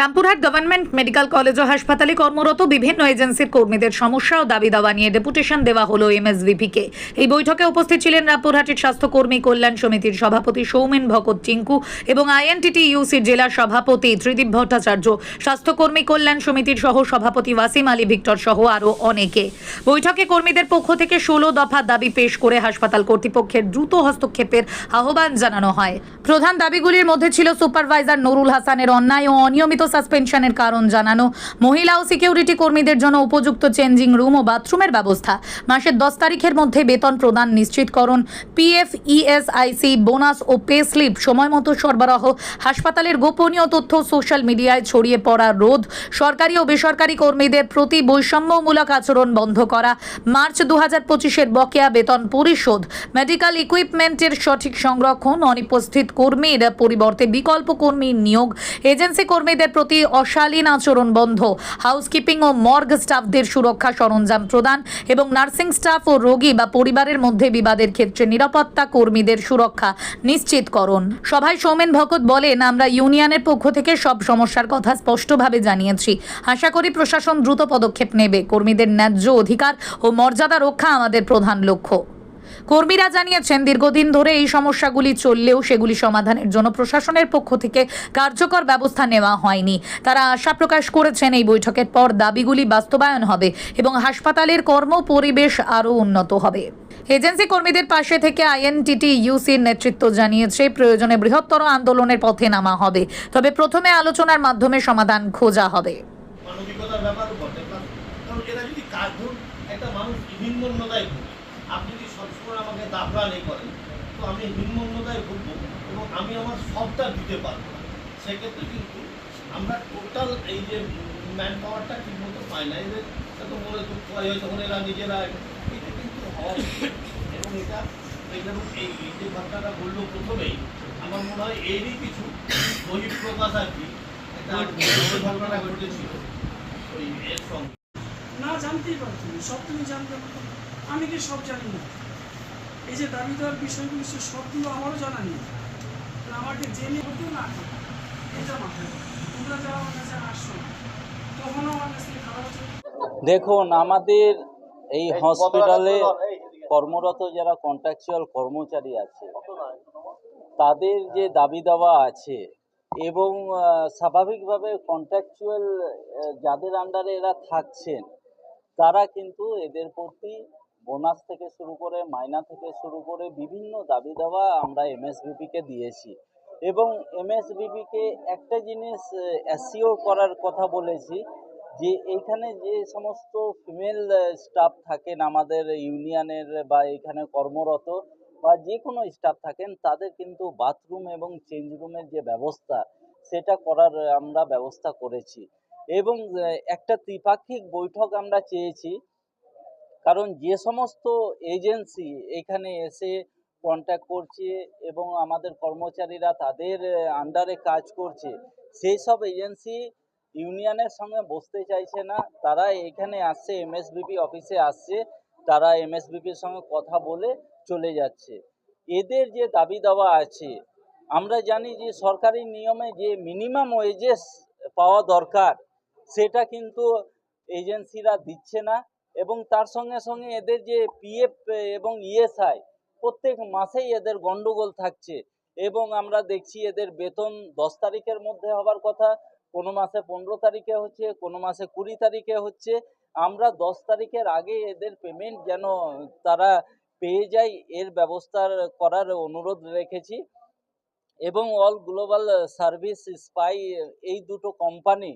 Rampurhat government medical college ও হাসপাতালে কর্মরত বিভিন্ন এজেন্সির কর্মীদের সমস্যা ও দাবি দাওয়া নিয়ে ডেপুটেশন দেওয়া হলো এমএসভিপিকে। এই বৈঠকে উপস্থিত ছিলেন রামপুরহাটের স্বাস্থ্যকর্মী কল্যাণ সমিতির সভাপতি সৌমেন ভকত চিঙ্কু এবং আইএনটিটি ইউসির জেলা সভাপতি ত্রিদীপ ভট্টাচার্য। স্বাস্থ্যকর্মী কল্যাণ সমিতির সহ সভাপতি ওয়াসিম আলী, ভিক্টর সহ আরও অনেকে। বৈঠকে কর্মীদের পক্ষ থেকে ষোলো দফা দাবি পেশ করে হাসপাতাল কর্তৃপক্ষের দ্রুত হস্তক্ষেপের আহ্বান জানানো হয়। প্রধান দাবিগুলির মধ্যে ছিল সুপারভাইজার নুরুল হাসানের অন্যায় ও অনিয়মিত সাসপেনশনের কারণ জানানো। মহিলা ও সিকিউরিটি কর্মীদের জন্য উপযুক্ত চেঞ্জিং রুম ও বাথরুমের ব্যবস্থা। মাসের দশ তারিখের মধ্যে বেতন প্রদান নিশ্চিতকরণ। পিএফ ইএসআইসি বোনাস ও পে স্লিপ সময় মতো সরবরাহ। হাসপাতালের গোপনীয় তথ্য সোশ্যাল মিডিয়ায় ছড়িয়ে পড়া রোধ। সরকারি ও বেসরকারি কর্মীদের প্রতি বৈষম্যমূলক আচরণ বন্ধ করা। মার্চ দু হাজার পঁচিশের বকেয়া বেতন পরিশোধ। মেডিকেল ইকুইপমেন্টের সঠিক সংরক্ষণ। অনুপস্থিত কর্মীর পরিবর্তে বিকল্প কর্মী নিয়োগ। এজেন্সি কর্মীদের প্রতি অশালীন আচরণ বন্ধ। হাউসকিপিং ও মর্গ স্টাফদের সুরক্ষা সরঞ্জাম প্রদান এবং নার্সিং স্টাফ ও রোগী বা পরিবারের মধ্যে বিবাদের ক্ষেত্রে নিরাপত্তা কর্মীদের সুরক্ষা নিশ্চিতকরণ। সভায় সৌমেন ভকত বলেন, আমরা ইউনিয়নের পক্ষ থেকে সব সমস্যার কথা স্পষ্টভাবে জানিয়েছি। আশা করি প্রশাসন দ্রুত পদক্ষেপ নেবে। কর্মীদের ন্যায্য অধিকার ও মর্যাদা রক্ষা আমাদের প্রধান লক্ষ্য। কর্মীরা জানিয়েছেন, দীর্ঘদিন ধরে এই সমস্যাগুলি চললেও সেগুলি সমাধানের জন্য প্রশাসনের পক্ষ থেকে কার্যকর ব্যবস্থা নেওয়া হয়নি। তারা আশা প্রকাশ করেছেন, এই বৈঠকের পর দাবিগুলি বাস্তবায়ন হবে এবং হাসপাতালের কর্ম পরিবেশ আরও উন্নত হবে। এজেন্সি কর্মীদের পাশে থেকে আইএনটিটি ইউসির নেতৃত্ব জানিয়েছে, প্রয়োজনে বৃহত্তর আন্দোলনের পথে নামা হবে। তবে প্রথমে আলোচনার মাধ্যমে সমাধান খোঁজা হবে। মানবিকতার ব্যাপারও বটে কারণ এরা যদি কাজ একটা মানুষ যদি দাবরানি করেন। তো আমি হীনমন্যতায় ভুগবো এবং আমি আমার সবটা দিতে পারব সেক্ষেত্রে কিন্তু আমরা টোটাল এই যে ম্যান পাওয়ারটা ঠিক মতো পাই না এদের এত মনে দুঃখ হয় তখন এরা নিজেরা এটা। কিন্তু উচিত। এবং এটা এই যে ঘটনাটা বলল প্রথমেই, আমার মনে হয় এরই কিছু বহিঃপ্রকাশ আর কি একটা ঘটনা ঘটেছিল ওই এর সঙ্গে। না, জানতেই পারতো না। সব তুমি জানতে। আমি কি সব জানি না? এই যে দাবি দেওয়ার বিষয়গুলো সে সবগুলো আমারও জানা নেই। আমাকে জেনে হতেও না এটা মাথায় তোমরা যারা আমার কাছে আসছো তখনও আমার কাছ খারাপ দেখুন আমাদের এই হসপিটালে কর্মরত যারা কন্ট্রাকচুয়াল কর্মচারী আছে তাদের যে দাবি দাওয়া আছে এবং স্বাভাবিকভাবে কন্ট্রাকচুয়াল যাদের আন্ডারে এরা থাকছেন তারা কিন্তু এদের প্রতি বোনাস থেকে শুরু করে মাইনা থেকে শুরু করে বিভিন্ন দাবি দাওয়া আমরা এমএসবিপিকে দিয়েছি। এবং এমএসবিপিকে একটা জিনিস অ্যাসিওর করার কথা বলেছি যে এইখানে যে সমস্ত ফিমেল স্টাফ থাকেন আমাদের ইউনিয়নের বা এখানে কর্মরত বা যে কোনো স্টাফ থাকেন, তাদের কিন্তু বাথরুম এবং চেঞ্জ রুমের যে ব্যবস্থা, সেটা করার আমরা ব্যবস্থা করেছি। এবং একটা ত্রিপাক্ষিক বৈঠক আমরা চেয়েছি কারণ যে সমস্ত এজেন্সি এখানে এসে কন্ট্যাক্ট করছে এবং আমাদের কর্মচারীরা তাদের আন্ডারে কাজ করছে, সেই সব এজেন্সি ইউনিয়নের সঙ্গে বসতে চাইছে না। তারা এখানে আসছে এমএসবিপি অফিসে আসছে, তারা এমএসবিপির সঙ্গে কথা বলে চলে যাচ্ছে। এদের যে দাবি দাওয়া আছে, আমরা জানি যে সরকারি নিয়মে যে মিনিমাম ওয়েজেস পাওয়া দরকার, সেটা কিন্তু এজেন্সিরা দিচ্ছে না। এবং তার সঙ্গে সঙ্গে এদের যে পিএফ এবং ইএসআই প্রত্যেক মাসেই এদের গন্ডগোল থাকছে। এবং আমরা দেখছি এদের বেতন দশ তারিখের মধ্যে হবার কথা, কোনো মাসে পনেরো তারিখে হচ্ছে, কোনো মাসে কুড়ি তারিখে হচ্ছে। আমরা দশ তারিখের আগে এদের পেমেন্ট যেন তারা পেয়ে যায়, এর ব্যবস্থা করার অনুরোধ রেখেছি। এবং অল গ্লোবাল সার্ভিস স্পাই এই দুটো কোম্পানি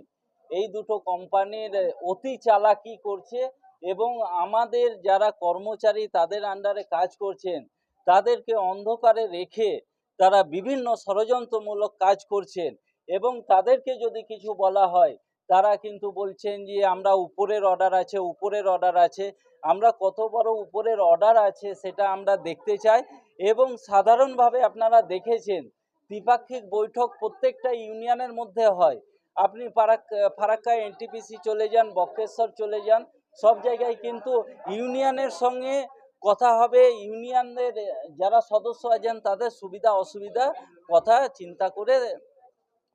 এই দুটো কোম্পানির অতি চালাকি করছে। এবং আমাদের যারা কর্মচারী তাদের আন্ডারে কাজ করছেন, তাদেরকে অন্ধকারে রেখে তারা বিভিন্ন ষড়যন্ত্রমূলক কাজ করছেন এবং তাদেরকে যদি কিছু বলা হয়, তারা কিন্তু বলছেন যে আমরা উপরের অর্ডার আছে, উপরের অর্ডার আছে, আমরা কত বড় উপরের অর্ডার আছে সেটা আমরা দেখতে চাই এবং সাধারণভাবে আপনারা দেখেছেন দ্বিপাক্ষিক বৈঠক প্রত্যেকটা ইউনিয়নের মধ্যে হয়। আপনি ফারাক ফারাক্কা এনটিপিসি চলে যান, বক্রেশ্বর চলে যান সব জায়গায় কিন্তু ইউনিয়নের সঙ্গে কথা হবে। ইউনিয়নের যারা সদস্য আছেন, তাদের সুবিধা, অসুবিধা কথা চিন্তা করে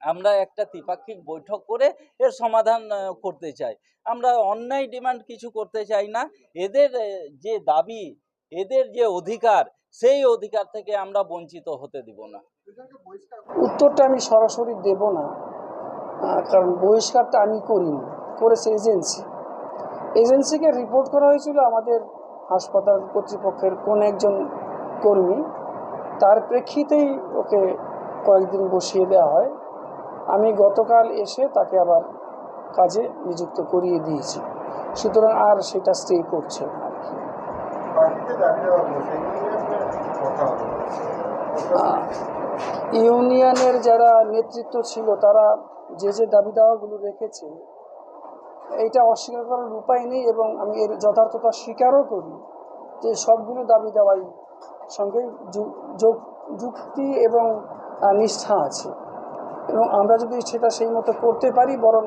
আমরা একটা ত্রিপাক্ষিক বৈঠক করে এর সমাধান করতে চাই। আমরা অন্যায় ডিমান্ড কিছু করতে চাই না। এদের যে দাবি, এদের যে অধিকার, সেই অধিকার থেকে আমরা বঞ্চিত হতে দিব না। উত্তরটা আমি সরাসরি দেব না কারণ বহিষ্কারটা আমি করিনি, করেছে এজেন্সি। এজেন্সিকে রিপোর্ট করা হয়েছিল আমাদের হাসপাতাল কর্তৃপক্ষের কোন একজন কর্মী। তার প্রেক্ষিতেই ওকে কয়েকদিন বসিয়ে দেওয়া হয়। আমি গতকাল এসে তাকে আবার কাজে নিযুক্ত করিয়ে দিয়েছি। সুতরাং আর সেটা স্টে করছে না ইউনিয়নের যারা নেতৃত্ব ছিল তারা যে যে দাবি দাওয়াগুলো রেখেছে এইটা অস্বীকার করার উপায় নেই এবং আমি এর যথার্থতা স্বীকারও করি যে সবগুলো দাবি দাওয়াই সঙ্গে যুক্তি এবং নিষ্ঠা আছে। এবং আমরা যদি সেটা সেই মতো করতে পারি বরং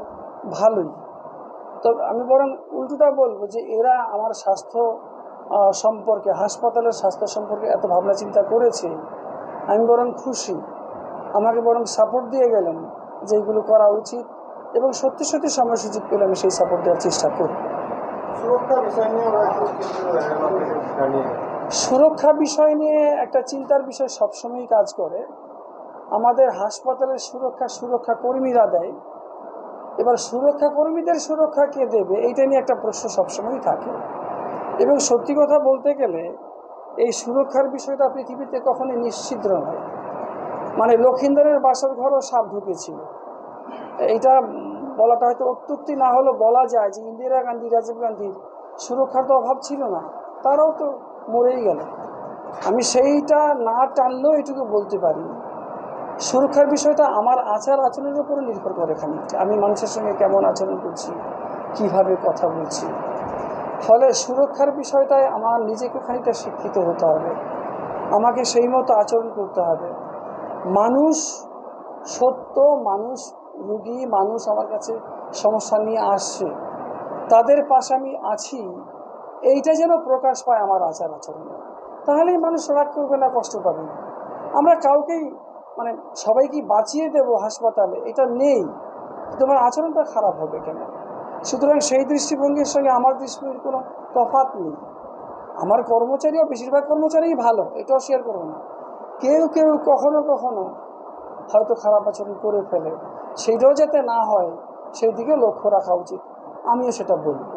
ভালোই। তো আমি বরং উল্টোটা বলব যে এরা আমার স্বাস্থ্য সম্পর্কে, হাসপাতালের স্বাস্থ্য সম্পর্কে এত ভাবনা চিন্তা করেছে, আমি বরং খুশি। আমাকে বরং সাপোর্ট দিয়ে গেলেন যে এগুলো করা উচিত। এবং সত্যি সত্যি সময় সুযোগ পেলে আমি সেই সাপোর্ট দেওয়ার চেষ্টা করব সুরক্ষা বিষয় নিয়ে হয়তো কিছু আমাকে জানিয়ে সুরক্ষা বিষয় নিয়ে একটা চিন্তার বিষয় সবসময়ই কাজ করে। আমাদের হাসপাতালের সুরক্ষা সুরক্ষা কর্মীরা দেয়। এবার সুরক্ষা কর্মীদের সুরক্ষা কে দেবে এইটা নিয়ে একটা প্রশ্ন সবসময়ই থাকে। এবং সত্যি কথা বলতে গেলে এই সুরক্ষার বিষয়টা পৃথিবীতে কখনোই নিশ্চিত নয়। মানে লক্ষিন্দরের বাসার ঘরও সাপ ঢুকেছিল। এইটা বলাটা হয়তো অত্যুক্তি না হলেও বলা যায় যে ইন্দিরা গান্ধী, রাজীব গান্ধীর সুরক্ষার তো অভাব ছিল না, তারাও তো মরেই গেল। আমি সেইটা না টানলেও এটুকু বলতে পারি, সুরক্ষার বিষয়টা আমার আচার আচরণের উপরে নির্ভর করে খানিকটা। আমি মানুষের সঙ্গে কেমন আচরণ করছি, কীভাবে কথা বলছি, ফলে সুরক্ষার বিষয়টায় আমার নিজেকে খানিকটা শিক্ষিত হতে হবে, আমাকে সেই মতো আচরণ করতে হবে। মানুষ সত্য, মানুষ রুগী, মানুষ আমার কাছে সমস্যা নিয়ে আসছে। তাদের পাশে আমি আছি। এইটা যেন প্রকাশ পায় আমার আচার আচরণে। তাহলেই মানুষ রাগ করবে না, কষ্ট পাবে না। আমরা কাউকেই মানে সবাইকে বাঁচিয়ে দেব হাসপাতালে, এটা নেই। তোমার আচরণটা খারাপ হবে কেন? সুতরাং সেই দৃষ্টিভঙ্গির সঙ্গে আমার দৃষ্টিভঙ্গির কোনো তফাৎ নেই। আমার কর্মচারীও, বেশিরভাগ কর্মচারীই ভালো, এটাও শেয়ার করব না। কেউ কেউ কখনো কখনো হয়তো খারাপ আচরণ করে ফেলে। সেইটাও যাতে না হয় সেই দিকে লক্ষ্য রাখা উচিত। আমিও সেটা বলব